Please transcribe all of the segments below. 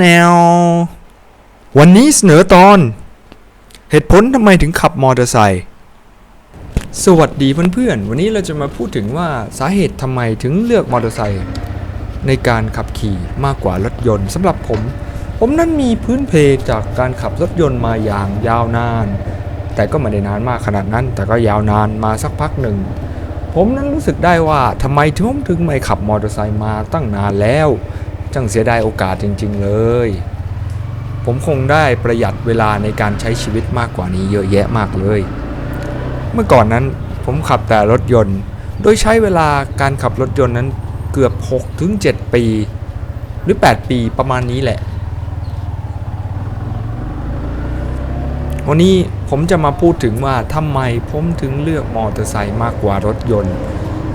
แนว วันนี้เสนอตอน เหตุผลทำไมถึงขับมอเตอร์ไซค์สวัสดีเพื่อนๆ วันนี้เราจะมาพูดถึงว่าสาเหตุทำไมถึงเลือกมอเตอร์ไซค์ในการขับขี่มากกว่ารถยนต์สำหรับผม ผมนั้นมีพื้นเพจากการขับรถยนต์มาอย่างยาวนาน แต่ก็ไม่ได้นานมากขนาดนั้น แต่ก็ยาวนานมาสักพักหนึ่ง ผมนั้นรู้สึกได้ว่าทำไมถึงถึงไม่ขับมอเตอร์ไซค์มาตั้งนานแล้ว จังเสียดายโอกาสจริง ๆ เลย ผมคงได้ประหยัดเวลาในการใช้ชีวิตมากกว่านี้เยอะแยะมากเลย เมื่อก่อนนั้นผมขับแต่รถยนต์ โดยใช้เวลาการขับรถยนต์นั้นเกือบ6ถึง7ปี หรือ 8 ปีประมาณนี้แหละ วันนี้ผมจะมาพูดถึงว่าทำไมผมถึงเลือกมอเตอร์ไซค์มากกว่ารถยนต์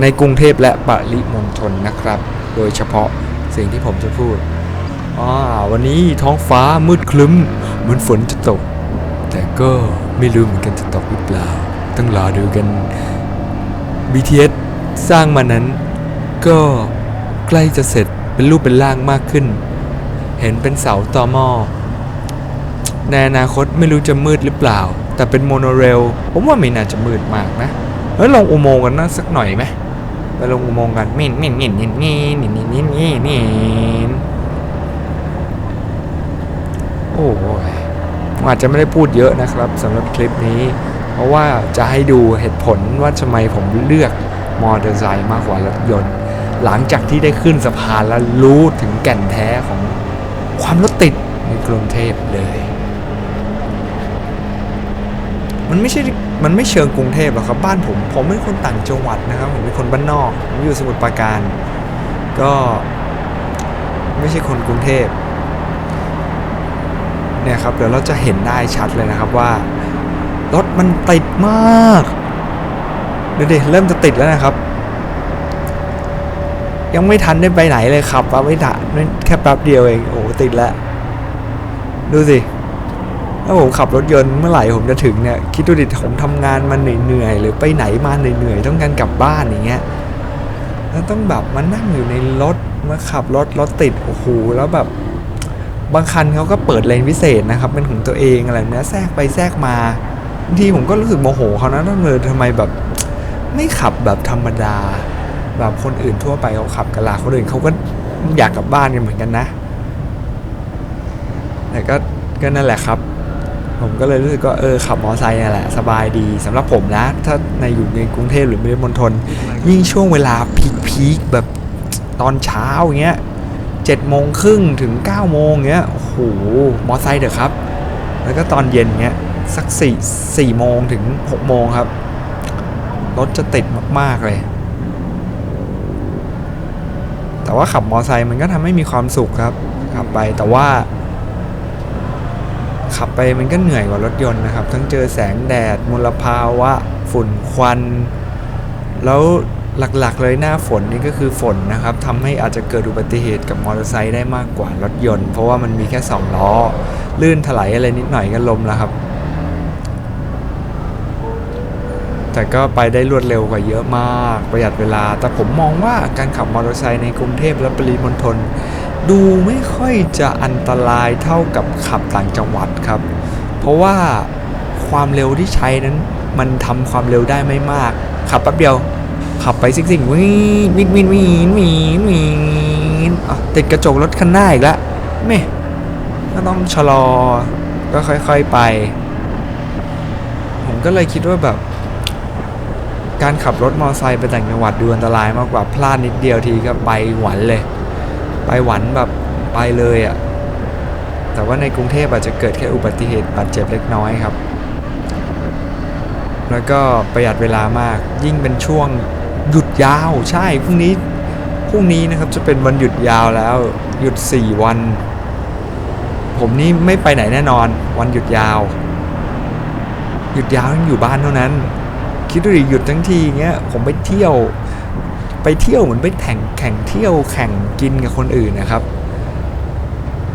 ในกรุงเทพและปริมณฑลนะครับ โดยเฉพาะ สิ่งที่ผมจะพูดอ่าวันนี้ท้องฟ้ามืดคลึ้ม เหมือนฝนจะตก แต่ก็ไม่รู้เหมือนกันจะตกหรือเปล่า ต้องรอดูกัน BTS สร้างมานั้น ก็ใกล้จะเสร็จเป็นรูปเป็นร่างมากขึ้น เห็นเป็นเสาต่อหม้อในอนาคตไม่รู้จะมืดหรือเปล่า แต่เป็นโมโนเรล ผมว่าไม่น่าจะมืดมากนะเฮ้ยลงอุโมงค์กันนะสักหน่อยไหม ไปลงอุโมงค์กันมินมินมินมินมินมินมินมินมินมินโอ้ยผมอาจจะไม่ได้พูดเยอะนะครับสำหรับคลิปนี้ เพราะว่าจะให้ดูเหตุผลว่าทำไมผมเลือกมอเตอร์ไซค์มากกว่ารถยนต์ หลังจากที่ได้ขึ้นสะพานแล้วรู้ถึงแก่นแท้ของความรถติดในกรุงเทพเลย มันไม่ใช่ มันไม่เชิงกรุงเทพหรอกครับบ้านผม ผมเป็นคนต่างจังหวัดนะครับ ผมเป็นคนบ้านนอกผมอยู่สมุทรปราการ ก็ไม่ใช่คนกรุงเทพเนี่ยครับเดี๋ยวเราจะเห็นได้ชัดเลยนะครับว่ารถมันติดมากดูดิเริ่มจะติดแล้วนะครับ ยังไม่ทันได้ไปไหนเลยขับมาไม่ทันแค่แป๊บเดียวเองโอ้ติดแล้ว ดูสิ ถ้าผมขับรถยนต์เมื่อไหร่ผมจะถึงเนี่ยคิดดูดิผมทำงานมาเหนื่อยๆหรือไปไหนมาเหนื่อยๆต้องการกลับบ้านอย่างเงี้ยแล้วต้องแบบมานั่งอยู่ในรถมาขับรถรถติดโอ้โหแล้วแบบบางคันเขาก็เปิดเลนพิเศษนะครับเป็นของตัวเองอะไรเนี้ยแทรกไปแทรกมาบางทีผมก็รู้สึกโมโหเขานะต้องเลยทำไมแบบไม่ขับแบบธรรมดา แบบคนอื่นทั่วไปเขาขับกันลาคนอื่นเขาก็อยากกลับบ้านกันเหมือนกันนะแต่ก็ก็นั่นแหละครับ ผมก็เลยรู้สึกว่าเออขับมอเตอร์ไซค์นี่นแหละสบายดีสำหรับผมนะ ถ้าในอยู่ในกรุงเทพหรือปริมณฑลยิ่งช่วงเวลาพีคๆแบบตอนเช้าอย่างเงี้ยเจ็ดโมงครึ่งถึง9ก้าโมงเงี้ยโอ้โหมอเตอร์ไซค์เถอะครับ แล้วก็ตอนเย็นเงี้ยสักสี่สี่โมงถึงหกโมงครับ รถจะติดมาก ๆ เลย แต่ว่าขับมอเตอร์ไซค์มันก็ทำให้มีความสุขครับ ขับไปแต่ว่า ขับไปมันก็เหนื่อยกว่ารถยนต์นะครับ ทั้งเจอแสงแดด มลภาวะ ฝุ่นควัน แล้วหลักๆเลยหน้าฝนนี่ก็คือฝนนะครับทำให้อาจจะเกิดอุบัติเหตุกับมอเตอร์ไซค์ได้มากกว่ารถยนต์ เพราะว่ามันมีแค่สองล้อ ลื่นถลายอะไรนิดหน่อยก็ล้มแล้วครับ แต่ก็ไปได้รวดเร็วกว่าเยอะมาก ประหยัดเวลา แต่ผมมองว่าการขับมอเตอร์ไซค์ในกรุงเทพและปริมณฑล ดูไม่ค่อยจะอันตรายเท่ากับขับต่างจังหวัดครับ เพราะว่าความเร็วที่ใช้นั้น มันทำความเร็วได้ไม่มาก ขับแป๊บเดียว ขับไปสิ่งสิงวิ่งวิ่งวิ่งวิ่งวิ่งวิ่งติดกระจกรถคันหน้าอีกแล้วไม่ก็ต้องชะลอ ก็ค่อยๆไป ผมก็เลยคิดว่าแบบ การขับรถมอเตอร์ไซค์ไปต่างจังหวัดดูอันตรายมากกว่าพลาดนิดเดียวทีก็ไปหวันเลย ไปหวันแบบไปเลยอะ่ะแต่ว่าในกรุงเทพอาจจะเกิดแค่อุบัติเหตุบาดเจ็บเล็กน้อยครับ แล้วก็ประหยัดเวลามากยิ่งเป็นช่วงหยุดยาวใช่พรุ่งนี้พรุ่งนี้นะครับจะเป็นวันหยุดยาวแล้ว หยุด 4 วัน ผมนี่ไม่ไปไหนแน่นอน วันหยุดยาว หยุดยาวต้องอยู่บ้านเท่านั้น คิดดูดิหยุดทั้งทีเงี้ยผมไปเที่ยว ไปเที่ยวเหมือนไปแข่งแข่งเที่ยวแข่งกินกับคนอื่นนะครับ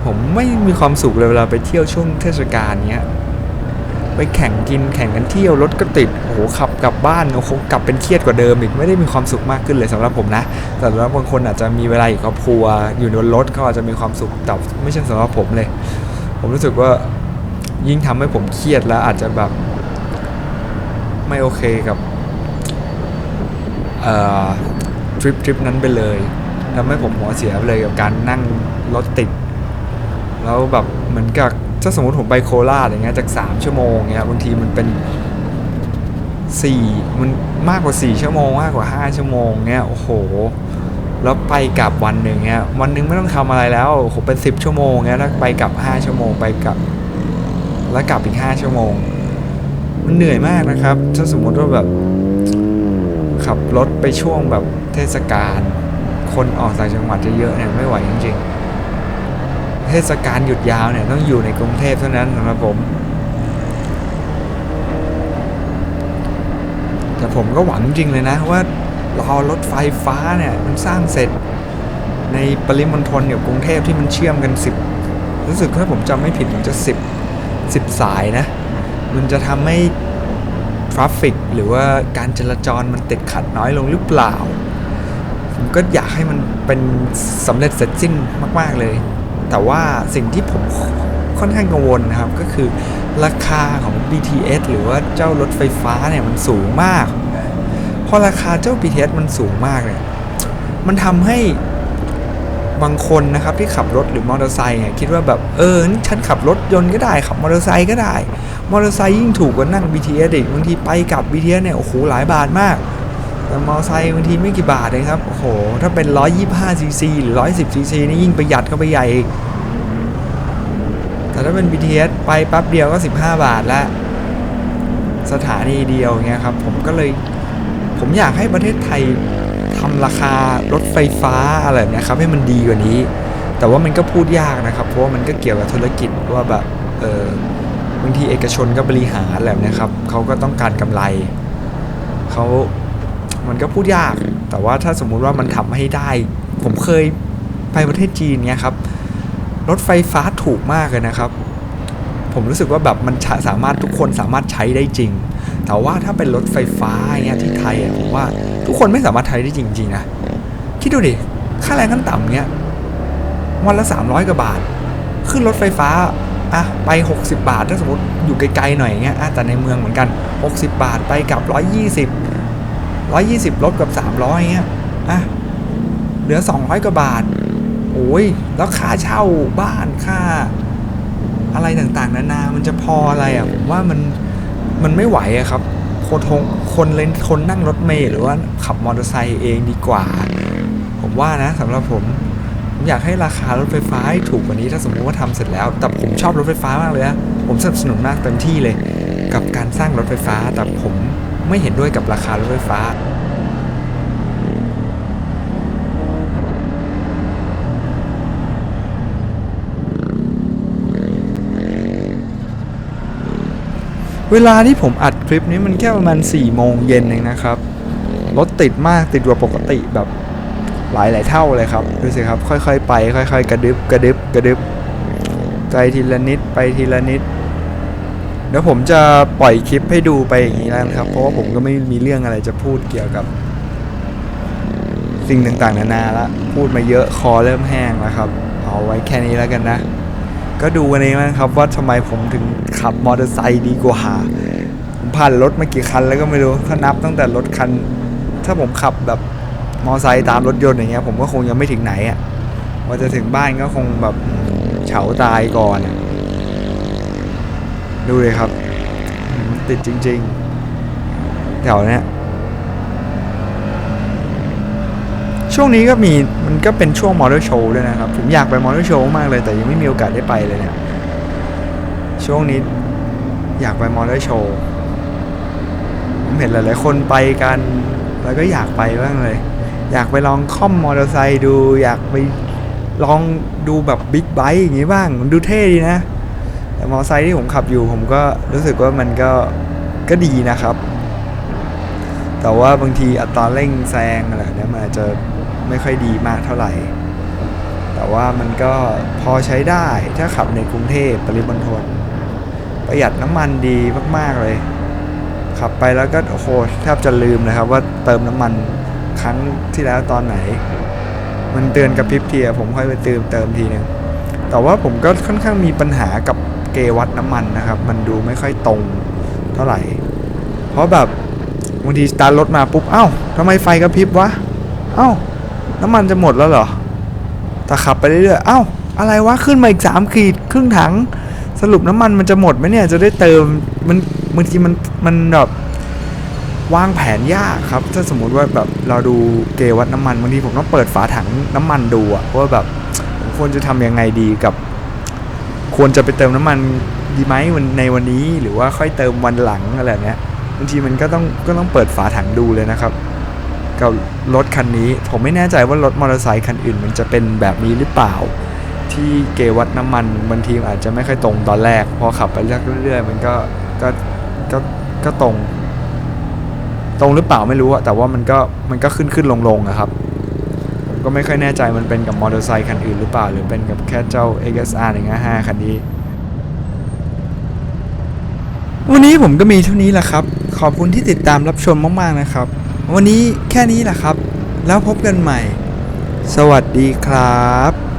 ผมไม่มีความสุขเลยเวลาไปเที่ยวช่วงเทศกาลเงี้ยไปแข่งกินแข่งกันเที่ยวรถก็ติดโอ้โหขับกลับบ้านโอ้โหกลับเป็นเครียดกว่าเดิมอีกไม่ได้มีความสุขมากขึ้นเลยสำหรับผมนะแต่สำหรับบางคนอาจจะมีเวลาอยู่ครอบครัวอยู่บนรถเขาอาจจะมีความสุขแต่ไม่ใช่สำหรับผมเลย ผมรู้สึกว่ายิ่งทำให้ผมเครียดแล้วอาจจะแบบไม่โอเคกับเอ่อ ทริปทริปนั้นไปเลยทำให้ผมหัวเสียไปเลยกับการนั่งรถติด แล้วแบบเหมือนกับถ้าสมมติผมไปโคราชอย่างเงี้ยจาก 3 ชั่วโมงเงี้ยบางทีมันเป็น 4 มันมากกว่า 4 ชั่วโมงมากกว่า 5 ชั่วโมงเงี้ยโอ้โห แล้วไปกลับวันหนึ่งเงี้ยวันหนึ่งไม่ต้องทำอะไรแล้วโอ้โหเป็น 10 ชั่วโมงเงี้ยแล้วไปกลับ 5 ชั่วโมงไปกลับ แล้วกลับอีก 5 ชั่วโมง มันเหนื่อยมากนะครับ ถ้าสมมติว่าแบบ ขับรถไปช่วงแบบเทศกาลคนออกจากจังหวัดเยอะๆเนี่ยไม่ไหวจริงๆ เทศกาลหยุดยาวเนี่ยต้องอยู่ในกรุงเทพเท่านั้นสำหรับผม แต่ผมก็หวังจริงเลยนะว่ารอรถไฟฟ้าเนี่ยมันสร้างเสร็จในปริมณฑลกับกรุงเทพที่มันเชื่อมกันสิบรู้สึกถ้าผมจำไม่ผิดมันจะสิบสิบสายนะ มันจะทำให้ ทราฟฟิกหรือว่าการจราจรมันติดขัดน้อยลงหรือเปล่า ผมก็อยากให้มันเป็นสำเร็จเสร็จสิ้นมาก ๆเลย แต่ว่าสิ่งที่ผมค่อนข้างกังวลนะครับ ก็คือราคาของ BTS หรือว่าเจ้ารถไฟฟ้าเนี่ยมันสูงมาก พอราคาเจ้า BTS มันสูงมากเนี่ย มันทำให้ บางคนนะครับที่ขับรถหรือมอเตอร์ไซค์เนี่ยคิดว่าแบบเออฉันขับรถยนต์ก็ได้ขับมอเตอร์ไซค์ก็ได้ มอเตอร์ไซค์ยิ่งถูกกว่านั่ง BTS อีกบางทีไปกับ BTS เนี่ยโอ้โหหลายบาทมาก แต่มอเตอร์ไซค์บางทีไม่กี่บาทเองครับโอ้โหถ้าเป็น 125 ซีซีหรือ 110 ซีซีนี่ยิ่งประหยัดเข้าไปใหญ่อีกแต่ถ้าเป็น BTS ไปแป๊บเดียวก็ 15 บาทละสถานีเดียวเงี้ยครับผมก็เลยผมอยากให้ประเทศไทย ทำราคารถไฟฟ้าอะไรแบบเนะครับให้มันดีกว่านี้ แต่ว่ามันก็พูดยากนะครับ เพราะว่ามันก็เกี่ยวกับธุรกิจว่าแบบเออบางทีเอกชนก็บริหารแบบเนะครับเขาก็ต้องการกำไรเขามันก็พูดยาก แต่ว่าถ้าสมมุติว่ามันทำให้ได้ ผมเคยไปประเทศจีนเนี่ยครับ รถไฟฟ้าถูกมากเลยนะครับ ผมรู้สึกว่าแบบมันสามารถทุกคนสามารถใช้ได้จริง แต่ว่าถ้าเป็นรถไฟฟ้าอย่างเงี้ยที่ไทยผมว่า ทุกคนไม่สามารถใช้ได้จริงๆนะ คิดดูดิ ค่าแรงขั้นต่ำเนี้ย วันละ300กว่าบาท ขึ้นรถไฟฟ้า อะ ไป 60 บาท ถ้าสมมติอยู่ไกลๆหน่อยเงี้ยอะแต่ในเมืองเหมือนกัน 60 บาทไปกับ 120 120ลบกับ 300เงี้ย อะ เหลือ 200กว่าบาท โอ้ย แล้วค่าเช่าบ้านค่า อะไรต่างๆ นานา มันจะพออะไรอะ ผมว่ามัน มันไม่ไหวอะครับ คนคนเล่นคนนั่งรถเมล์หรือว่าขับมอเตอร์ไซค์เองดีกว่า ผมว่านะสำหรับผมผมอยากให้ราคารถไฟฟ้าถูกกว่านี้ถ้าสมมติว่าทำเสร็จแล้ว แต่ผมชอบรถไฟฟ้ามากเลยนะผมสนับสนุนมากเต็มที่เลย กับการสร้างรถไฟฟ้า แต่ผมไม่เห็นด้วยกับราคารถไฟฟ้า เวลาที่ผมอัดคลิปนี้มันแค่ประมาณ4โมงเย็นเองนะครับ รถติดมากติดกว่าปกติแบบหลายหลายเท่าเลยครับดูสิครับ ค่อยๆ ไปค่อยๆ กระดึบกระดึบกระดึบไปทีละนิดไปทีละนิด เดี๋ยวผมจะปล่อยคลิปให้ดูไปอย่างนี้แล้วนะครับ เพราะว่าผมก็ไม่มีเรื่องอะไรจะพูดเกี่ยวกับ สิ่งต่างๆ นานาละพูดมาเยอะคอเริ่มแห้งแล้วครับ เอาไว้แค่นี้แล้วกันนะ ก็ดูกันเองนะครับว่าทำไมผมถึงขับมอเตอร์ไซค์ดีกว่า ผมผ่านรถมากี่คันแล้วก็ไม่รู้ ถ้านับตั้งแต่รถคัน ถ้าผมขับแบบมอเตอร์ไซค์ตามรถยนต์อย่างเงี้ย ผมก็คงยังไม่ถึงไหนอะ่ะพอจะถึงบ้านก็คงแบบเฉาตายก่อน ดูเลยครับ ติดจริง ๆ แถวเนี้ย ช่วงนี้ก็มีมันก็เป็นช่วงมอเตอร์โชว์ด้วยนะครับ ผมอยากไปมอเตอร์โชว์มากเลย แต่ยังไม่มีโอกาสได้ไปเลยเนี่ย ช่วงนี้อยากไปมอเตอร์โชว์ผมเห็นหลาย ๆ คนไปกัน แล้วก็อยากไปบ้างเลย อยากไปลองค่อมมอเตอร์ไซค์ดู อยากไปลองดูแบบบิ๊กไบค์อย่างงี้บ้าง มันดูเท่ดีนะ แต่มอเตอร์ไซค์ที่ผมขับอยู่ ผมก็รู้สึกว่ามันก็ก็ดีนะครับ แต่ว่าบางทีอัตราเร่งแซงอะไรเนี่ยมันอาจจะ ไม่ค่อยดีมากเท่าไหร่ แต่ว่ามันก็พอใช้ได้ถ้าขับในกรุงเทพปริมณฑลประหยัดน้ำมันดีมาก ๆ เลย ขับไปแล้วก็โอ้โหแทบจะลืมนะครับ ว่าเติมน้ำมันครั้งที่แล้วตอนไหน มันเตือนกับพริบเทียผมค่อยไปเติมเติมทีนึงแต่ว่าผมก็ค่อนข้างมีปัญหากับเกวัดน้ำมันนะครับ มันดูไม่ค่อยตรงเท่าไหร่ เพราะแบบบางทีสตาร์ทรถมาปุ๊บ เอ้าทำไมไฟกระพริบวะ เอ้า น้ำมันจะหมดแล้วเหรอแต่ขับไปเรื่อยๆเอ้าอะไรวะขึ้นมาอีกสามขีดครึ่งถัง สรุปน้ำมันมันจะหมดไหมเนี่ยจะได้เติมมันบางทีมันมันแบบวางแผนยากครับ ถ้าสมมุติว่าแบบเราดูเกวัดน้ำมันบางทีผมต้องเปิดฝาถังน้ำมันดูอะว่าแบบผมควรจะทำยังไงดีกับ ควรจะไปเติมน้ำมันดีไหมวันในวันนี้หรือว่าค่อยเติมวันหลังอะไรเนี้ยบางทีมันก็ต้องก็ต้องเปิดฝาถังดูเลยนะครับ กับรถคันนี้ ผมไม่แน่ใจว่ารถมอเตอร์ไซค์คันอื่น มันจะเป็นแบบนี้หรือเปล่า ที่เกวัดน้ำมันบางทีอาจจะไม่ค่อยตรงตอนแรก พอขับไปเรื่อยๆมันก็ก็ก็ก็ตรง ตรงหรือเปล่าไม่รู้อะแต่ว่ามันก็มันก็ขึ้นขึ้นลงลงอะครับผมก็ไม่ค่อยแน่ใจมันเป็นกับมอเตอร์ไซค์คันอื่นหรือเปล่า หรือเป็นกับแค่เจ้า XSR 155คันนี้วันนี้ผมก็มีเท่านี้แหละครับ ขอบคุณที่ติดตามรับชมมาก ๆ นะครับ วันนี้แค่นี้แหละครับ แล้วพบกันใหม่ สวัสดีครับ